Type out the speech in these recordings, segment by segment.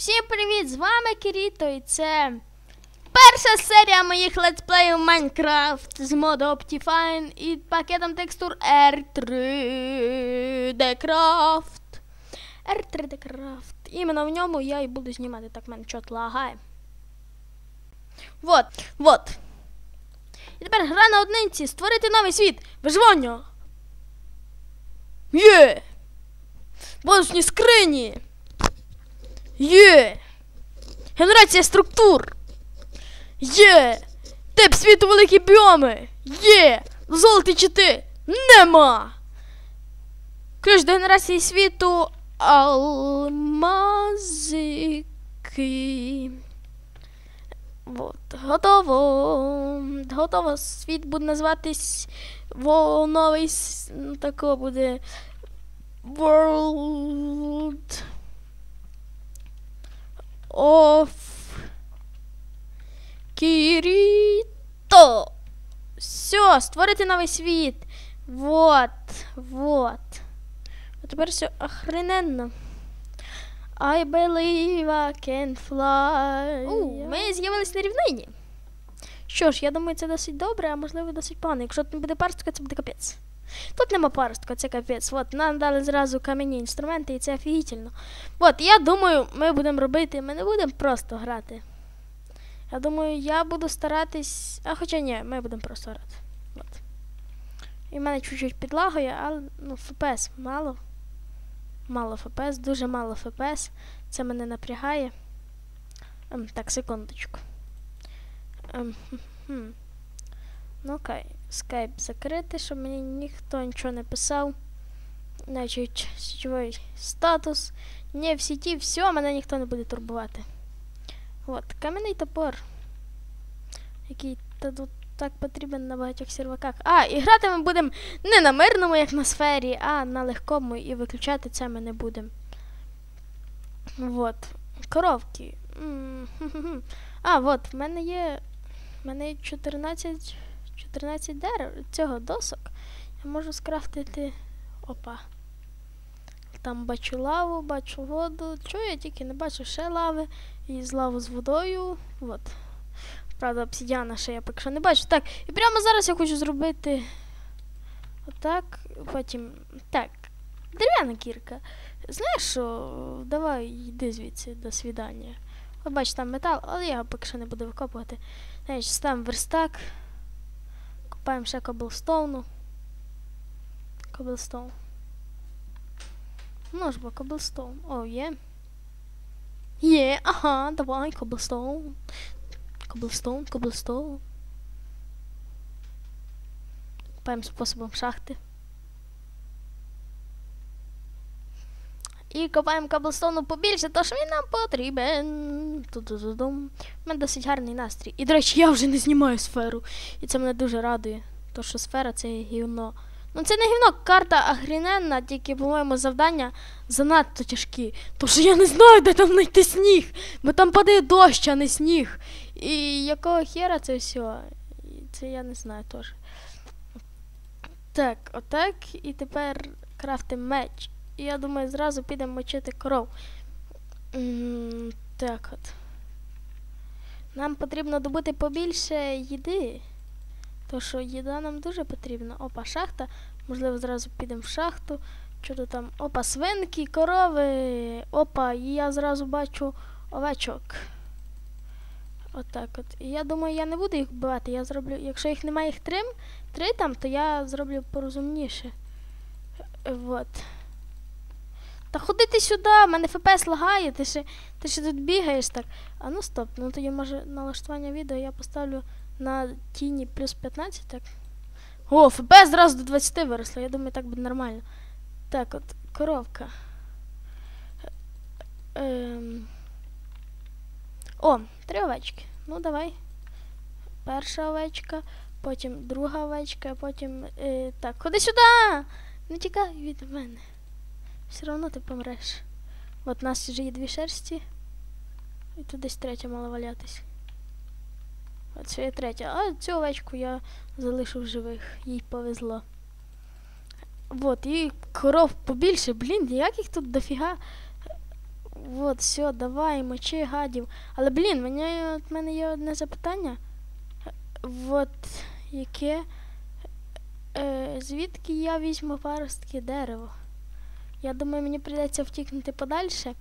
Всім привіт! З вами Кіріто і це перша серія моїх летсплеїв Майнкрафт з моду Optifine і пакетом текстур R3D Craft. R3D Craft. Іменно в ньому я і буду знімати, так мене чот лагає. Вот, вот. І тепер гра на одинці, створити новий світ. Виживання. Є! Бонусні скрині. Є! Генерація структур. Є! Тип світу великі біоми. Є! Золоті чити. Нема! Ключ до генерації світу алмазики. Вот. Готово. Готово. Світ буде називатись во новий с- ну, тако буде World of Кіріто. Все, створити новий світ. Вот, вот. А тепер все охрененно. I believe I can fly. У, ми з'явились на рівнині. Що ж, я думаю, це досить добре, а можливо досить погано. Якщо тут не буде паростка, це буде капець. Тут нема паростка, це капець. От, нам дали зразу кам'яні інструменти, і це офігітельно. От, я думаю, ми будемо робити, ми не будемо просто грати. Я думаю, я буду старатись. А хоча ні, ми будемо просто грати. От. І в мене чуть-чуть підлагає, але ну, ФПС мало. Мало ФПС, дуже мало ФПС. Це мене напрягає. Ем, так, секундочку. Ем, хм. Ну окей, скайп закрити, щоб мені ніхто нічого не писав. Значить, сетєвий статус. Не в сіті, все, мене ніхто не буде турбувати. От, кам'яний топор. Який тут так потрібен на багатьох серваках. А, і грати ми будемо не на мирному, як на сфері, а на легкому, і виключати це ми не будемо. Вот. Коровки. М, хм-хм-хм. А, от, в мене є. В мене є 14, 14 дерев цього досок. Я можу скрафтити. Опа. Там бачу лаву, бачу воду. Чого я тільки не бачу ще лави. І з лаву з водою. От. Правда, обсидіана ще я поки що не бачу. Так, і прямо зараз я хочу зробити. Отак. Потім. Так. Дерев'яна кірка. Знаєш що? Давай йди звідси, до свідання. От бач, там метал, але я поки що не буду викопувати. Значить, ставимо верстак. Копаємо ще коблстоуну. Коблстоун. Ну ж бо коблстоун. О, є. Є, ага, давай, коблстоун. Коблстоун, коблстоун. Копаємо способом шахти. І копаємо коблстоуну побільше, то що він нам потрібен. Ту-ду-ду-дум. У мене досить гарний настрій. І, до речі, я вже не знімаю сферу. І це мене дуже радує. То, що сфера це гівно. Ну це не гівно, карта агріненна, тільки, по-моєму, завдання занадто тяжкі. То що я не знаю, де там знайти сніг. Бо там падає дощ, а не сніг. І якого хера це все? Це я не знаю теж. Так, отак. І тепер крафтим меч. І я думаю, зразу підемо мочити коров. Так от. Нам потрібно добути побільше їди. То що їда нам дуже потрібна. Опа, шахта. Можливо, зразу підемо в шахту. Що там? Опа, свинки, корови. Опа, і я зразу бачу овечок. Отак от. І я думаю, я не буду їх вбивати. Я зроблю, якщо їх немає їх три, три там, то я зроблю порозумніше. Е, Вот. Та ходи ти сюди, в мене ФПС лагає, ти ще, ти ще тут бігаєш так. А ну стоп, ну тоді може налаштування відео я поставлю на тіні плюс 15, так? О, ФПС зразу до 20 виросло, я думаю, так буде нормально. Так, от, коровка. Ем... О, три овечки. Ну, давай. Перша овечка, потім друга овечка, потім. Е, так, ходи сюди! Не тікай від мене. Все одно ти помреш. От у нас вже є дві шерсті. І тут десь третя мала валятись. От це є третя. А цю овечку я залишив живих. Їй повезло. Вот, і коров побільше, блін, як їх тут дофіга. от, все, давай, мочи гадів. Але блін, мені, от мене є одне запитання. Е, От яке. Е, звідки я візьму паростки дерева? Я думаю, мені прийдеться втікнути подальше.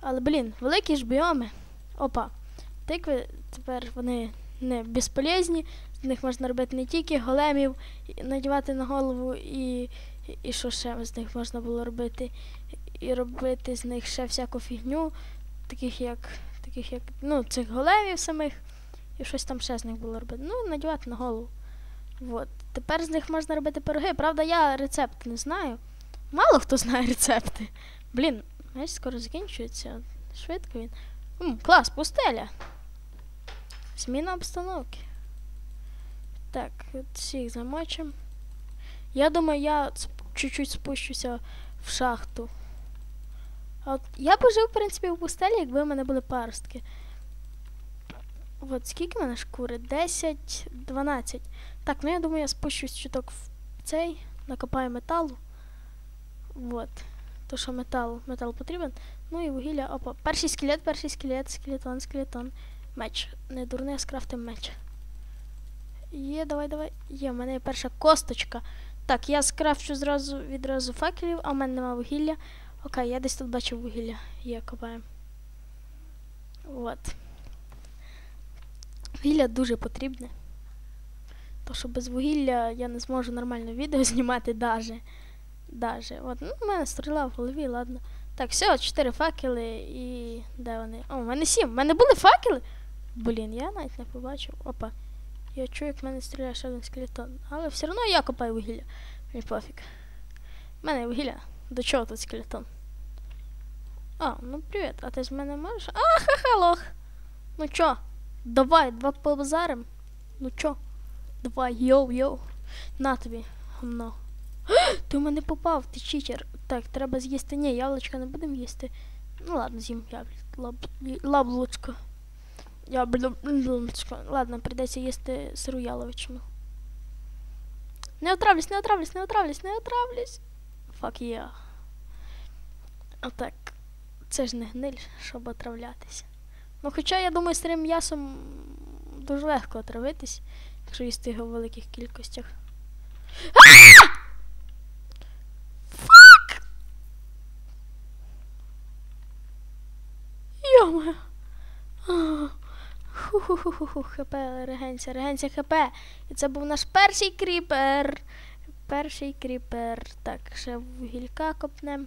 Але, блін, великі ж біоми. Опа. Тикви тепер вони не безполезні. З них можна робити не тільки големів, надівати на голову і, і, що ще з них можна було робити. І робити з них ще всяку фігню, таких як, таких як, ну, цих големів самих, і щось там ще з них було робити. Ну, надівати на голову. От. Тепер з них можна робити пироги. Правда, я рецепт не знаю. Мало хто знає рецепти. Блін, знаєш, скоро закінчується. Швидко він. М, клас, пустеля. Зміна обстановки. Так, всіх замочим. Я думаю, я чуть-чуть спущуся в шахту. От я б жив, в принципі, в пустелі, якби в мене були паростки. От скільки в мене шкури? 10, 12. Так, ну я думаю, я спущусь чуток в цей, накопаю металу. Вот. То, що метал, метал потрібен. Ну і вугілля. Опа. Перший скелет, перший скелет, скелетон, скелетон. Меч. Не дурний, скрафтим меч. Є, давай, давай. Є, в мене є перша косточка. Так, я скрафчу зразу відразу факелів, а в мене нема вугілля. Окей, я десь тут бачив вугілля. Є, копаємо. От. Вугілля дуже потрібне. То що без вугілля я не зможу нормально відео знімати даже. Даже. От, ну, у мене стріла в голові, ладно. Так, все, чотири факели і. Де вони? О, у мене сім. У мене були факели? Блін, я навіть не побачив. Опа. Я чую, як в мене стріляє ще один скелетон. Але все одно я копаю вугілля. Мені пофіг. У мене вугілля. До чого тут скелетон? А, ну привіт, а ти з мене можеш? А, ха-ха, лох. Ну чо? Давай, два побазарим. Ну чо? Давай, йоу-йоу. На тобі. Ну. Ти в мене попав, ти читер. Так, треба з'їсти. Ні, яблучка не будемо їсти. Ну ладно, з'їм яблучко. Яблучко. Ладно, прийдеться їсти сиру яловичину. Не отравлюсь, не отравлюсь, не отравлюсь, не отравлюсь. Fuck yeah. Отак. Це ж не гниль, щоб отравлятися. Ну, хоча, я думаю, сирим м'ясом дуже легко отравитись, якщо їсти його в великих кількостях. Фак! Йома. Ху-ху-ху-ху, хп, регенція, регенція хп. І це був наш перший кріпер. Перший кріпер. Так, ще вугілька копнем.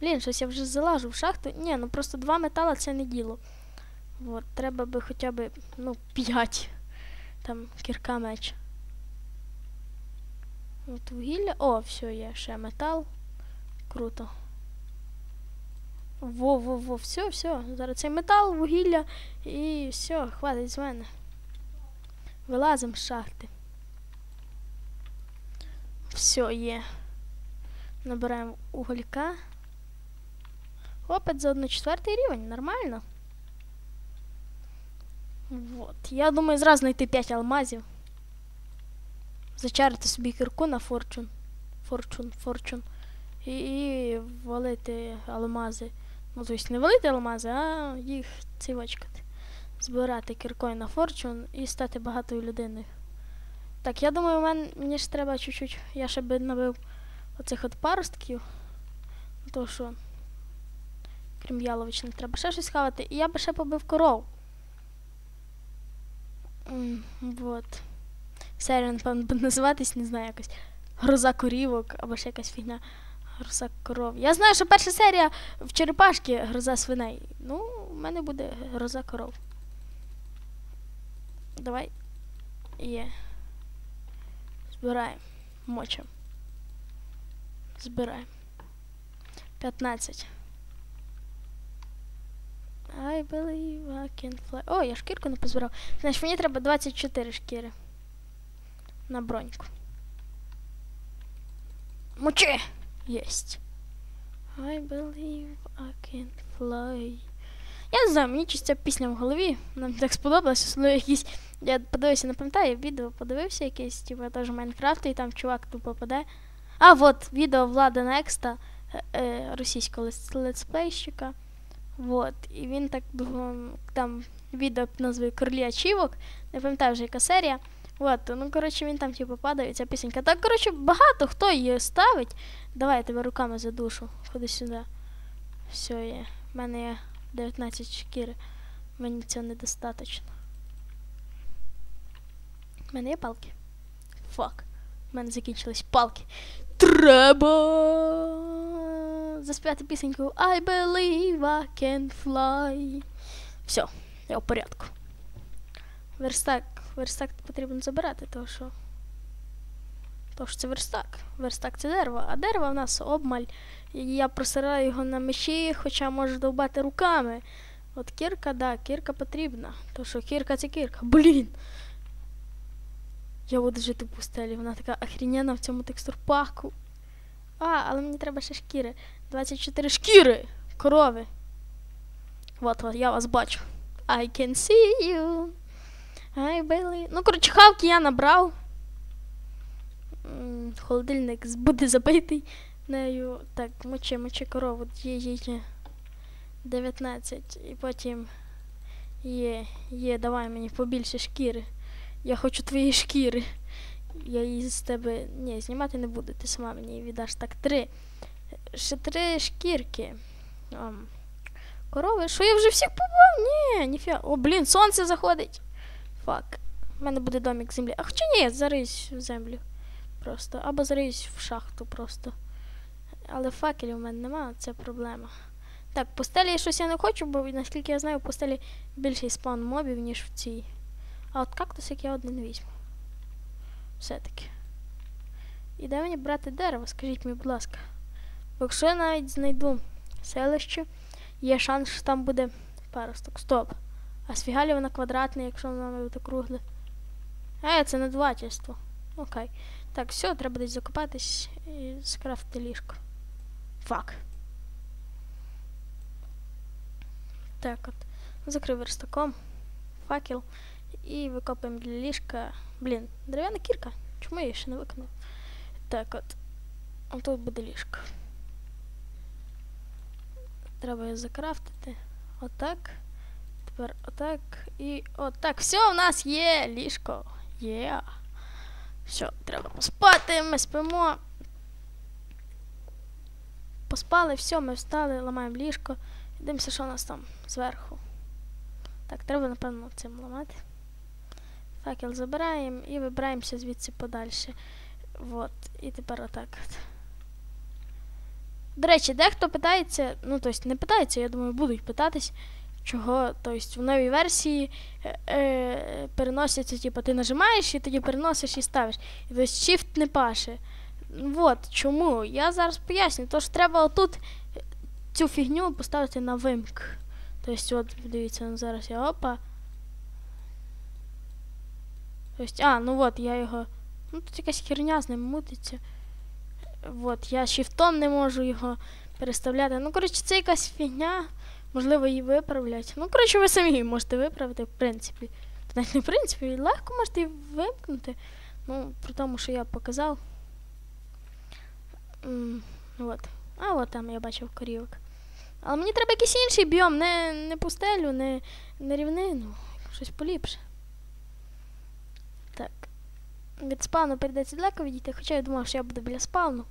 Блін, щось я вже залажу в шахту. Ні, ну просто два метала це не діло. От, треба би хоча б, ну, п'ять. Там кірка меч. От вугілля. О, все, є ще метал. Круто. Во, во, во, все, все. Зараз цей метал, вугілля і все, хватить з мене. Вилазимо з шахти. Все, є. Набираємо уголька. Опит за 1 четвертий рівень, нормально. Вот. Я думаю, зразу знайти 5 алмазів. Зачарити собі кірку на форчун. Форчун, форчун. І, і валити алмази. Ну, тобто не валити алмази, а їх цівочкати. Збирати кіркою на форчун і стати багатою людиною. Так, я думаю, мен, мені ж треба чуть-чуть. Я ще би набив оцих от паростків. То що, крім яловичних, треба ще щось хавати. І я би ще побив коров. М, Вот. Напевно, буде називатись, не знаю, якось. Гроза корівок або ще якась фігня. Гроза коров. Я знаю, що перша серія в черепашки гроза свиней. Ну, у мене буде гроза коров. Давай. Є. Збираємо. Мочимо. Збираємо. 15. I believe I can fly. О, я шкірку не позбирав. Значить, мені треба 24 шкіри. На броньку. Мочи! Єсть. I believe I can fly. Я не знаю, мені чись ця пісня в голові. Нам так сподобалось, особливо якісь. Я подивився, не пам'ятаю, відео подивився якесь, типу, теж Майнкрафт, і там чувак тупо паде. А, от, відео Влада Некста, е, е, російського летс- летсплейщика. Вот. І він так там відео під назвою Королі Ачівок. Не пам'ятаю вже яка серія. От, ну коротше, він там типу падає, ця пісенька. Так, коротше, багато хто її ставить. Давай я тебе руками задушу. Ходи сюди. Все є. У мене є 19 шкіри. Мені цього недостатньо. У мене є палки. Фак. У мене закінчились палки. Треба заспівати пісеньку I believe I can fly. Все, я в порядку. Верстак, верстак потрібно забирати, тому що. Тому що це верстак. Верстак це дерево, а дерево в нас обмаль. Я просираю його на мечі, хоча можу довбати руками. От кірка, да, кірка потрібна. То що кірка це кірка. Блін! Я буду жити в пустелі, вона така охрененна в цьому текстурпаку. А, але мені треба ще шкіри. 24 шкіри! Корови. Вот, вот, я вас бачу. I can see you. I believe... Ну, коротше, хавки я набрав. Холодильник буде забитий нею. Так, мочи, мочи корову. Є, є, є. 19. І потім є, є, давай мені побільше шкіри. Я хочу твої шкіри. Я її з тебе. Ні, знімати не буду, ти сама мені її віддаш. Так, три. Ще три шкірки. Корови. Що я вже всіх побав? Ні, ніфіга. О, блін, сонце заходить. Фак. У мене буде домик землі. А хоча ні, зарись в землю. Просто. Або зарись в шахту просто. Але факелів у мене нема, це проблема. Так, пустелі щось я не хочу, бо наскільки я знаю, в пустелі більший спаун мобів, ніж в цій. А от кактусик я один візьму. Все-таки. І де мені брати дерево, скажіть мені, будь ласка. Бо якщо я навіть знайду селище, є шанс, що там буде паросток. Стоп. А сфігалі вона квадратна, якщо вона має бути кругле. Е, це надувательство. Окей. Так, все, треба десь закопатись і скрафти ліжко. Фак. Так от. Закрив верстаком. Факел. І викопуємо для ліжка. Блін, дерев'яна кірка. Чому я її ще не виконав? Так от. Ось тут буде ліжко. Треба його закрафтити. Отак. Тепер отак. І отак. Все, у нас є ліжко. Є. Все, треба поспати, ми спимо. Поспали, все, ми встали, ламаємо ліжко. Дивимося, що у нас там зверху. Так, треба, напевно, цим ламати. Факел забираємо і вибираємося звідси подальше. Вот. І тепер отак. от. До речі, дехто питається, ну тобто не питається, я думаю, будуть питатись, чого, тобто в новій версії е, е, переносяться, типу, ти нажимаєш і тоді переносиш і ставиш. І тобто Shift не паше. Вот чому. Я зараз поясню. Тож треба отут цю фігню поставити на вимк. Тобто, от, дивіться, ну, зараз я опа. Тобто, а, ну от, я його. Ну тут якась херня з ним мутиться. От, я шифтом не можу його переставляти. Ну, коротше, це якась фігня. Можливо, її виправлять. Ну, коротше, ви самі її можете виправити, в принципі. Навіть не в принципі, легко можете її вимкнути. Ну, при тому, що я показав. От. А от там я бачив корівок. Але мені треба якийсь інший біом, не, не пустелю, не, не рівнину. Щось поліпше. Так. Від спауну прийдеться далеко відійти, хоча я думав, що я буду біля спауну.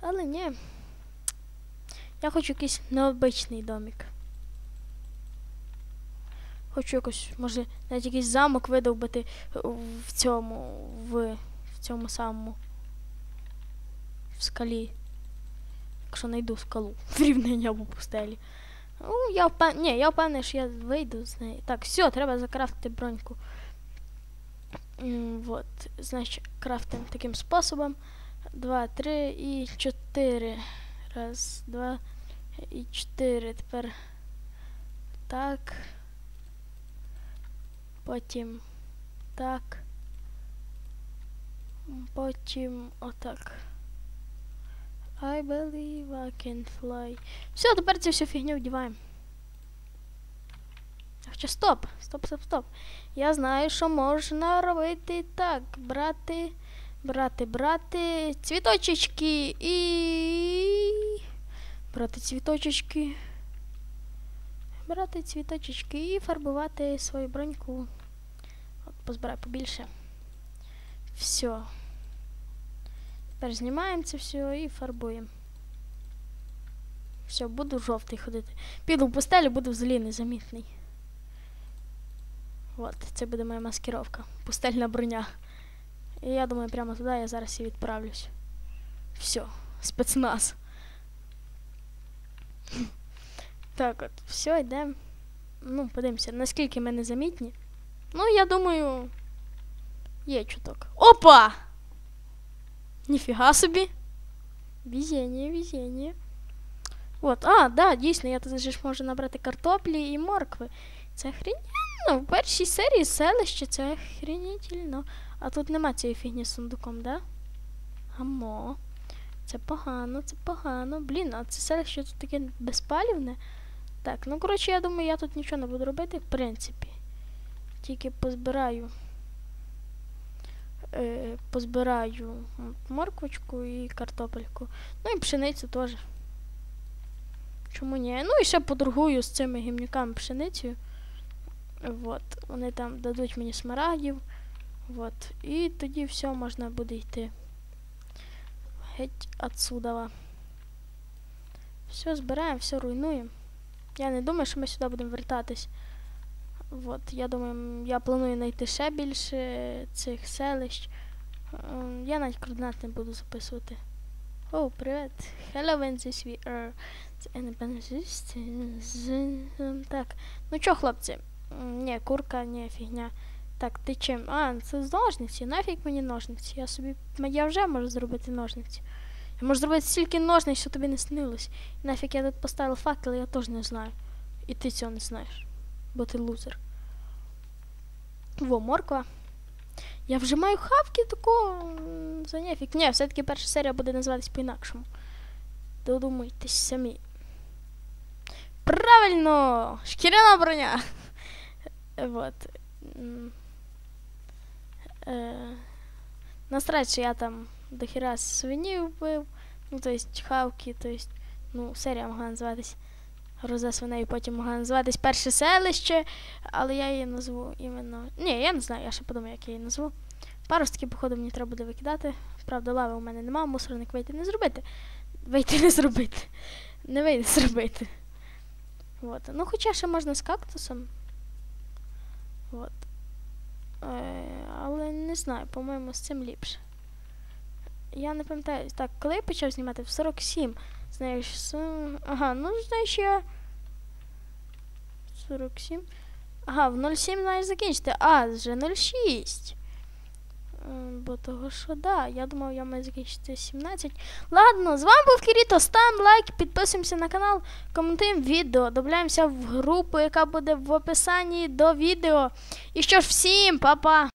Але ні. Я хочу якийсь необичний домик. Хочу якось, може, навіть якийсь замок видовбити в цьому, в, в цьому самому. В скалі. Якщо знайду скалу в рівнині або пустелі. Ну, я впев... Ні, я впевнений, що я вийду з неї. Так, все, треба закрафтити броньку. Вот, значить, крафтим таким способом. Два, три і чотири. Раз, два і чотири. Тепер так. Потім так. Потім отак. I believe I can fly. Все, тепер цю всю фігню вдіваємо. Хоча стоп, стоп, стоп, стоп. Я знаю, що можна робити так. Брати, брати, брати цвіточечки і. Брати цвіточечки. збирати цвіточки і фарбувати свою броньку. От, позбирай побільше. Все. Тепер знімаємо це все і фарбуємо. Все, буду жовтий ходити. Піду в пустелю, буду взагалі незамітний. От, це буде моя маскировка. Пустельна броня. І я думаю, прямо туди я зараз і відправлюсь. Все, спецназ. Так от, все, йдемо. Ну, подивимося, наскільки ми незамітні. Ну, я думаю, є чуток. Опа! Ніфіга собі. Везіння, везіння. От, а, да, дійсно, я тут ж можу набрати картоплі і моркви. Це охрененно. В першій серії селище, це охренительно. А тут нема цієї фігні з сундуком, да? Амо. Це погано, це погано. Блін, а це селище тут таке безпалівне. Так, ну коротше, я думаю, я тут нічого не буду робити, в принципі. Тільки позбираю. Е, позбираю морквочку і картопельку. Ну і пшеницю теж. Чому ні? Ну і ще поторгую з цими гімнюками пшеницею. От, вони там дадуть мені смарагдів. От. І тоді все можна буде йти. Геть отсюда. Все збираємо, все руйнуємо. Я не думаю, що ми сюди будемо вертатись. От, я думаю, я планую знайти ще більше цих селищ. Ем, Я навіть координат не буду записувати. О, привіт. Hello, this we are. Так. Ну чо, хлопці? Ні, курка, ні, фігня. Так, ти чим? А, це з ножниці. Нафіг мені ножниці. Я собі. Я вже можу зробити ножниці. Я можу зробити стільки ножниць, що тобі не снилось. Нафіг я тут поставив факел, я теж не знаю. І ти цього не знаєш. Бо ти лузер. Во, морква. Я вже маю хавки такого м, за нефіг. Ні, все-таки перша серія буде називатись по-інакшому. Додумайтесь самі. Правильно! Шкіряна броня! Вот. Е, Насрать, я там дохера свиней вбив. Ну, то есть хавки, то есть, ну, серія могла називатись Гроза свиней, потім могла називатись перше селище, але я її назву іменно. Ні, я не знаю, я ще подумаю, як я її назву. Паростки, походу, мені треба буде викидати. Правда, лави у мене нема, мусорник вийти не зробити. Вийти не зробити. Не вийде зробити. От. Ну, хоча ще можна з кактусом. От. Е, але не знаю, по-моєму, з цим ліпше. Я не пам'ятаю. Так, коли я почав знімати? В 47. Знаєш, с... ага, ну знаєш я. 47. Ага, в 07 маєш закінчити. А, вже 06. Ем, Бо того що да, я думав, я маю закінчити 17. Ладно, з вами був Кіріто. Ставимо лайк, підписуємося на канал, коментуємо відео, добавляємося в групу, яка буде в описанні до відео. І що ж, всім, па-па!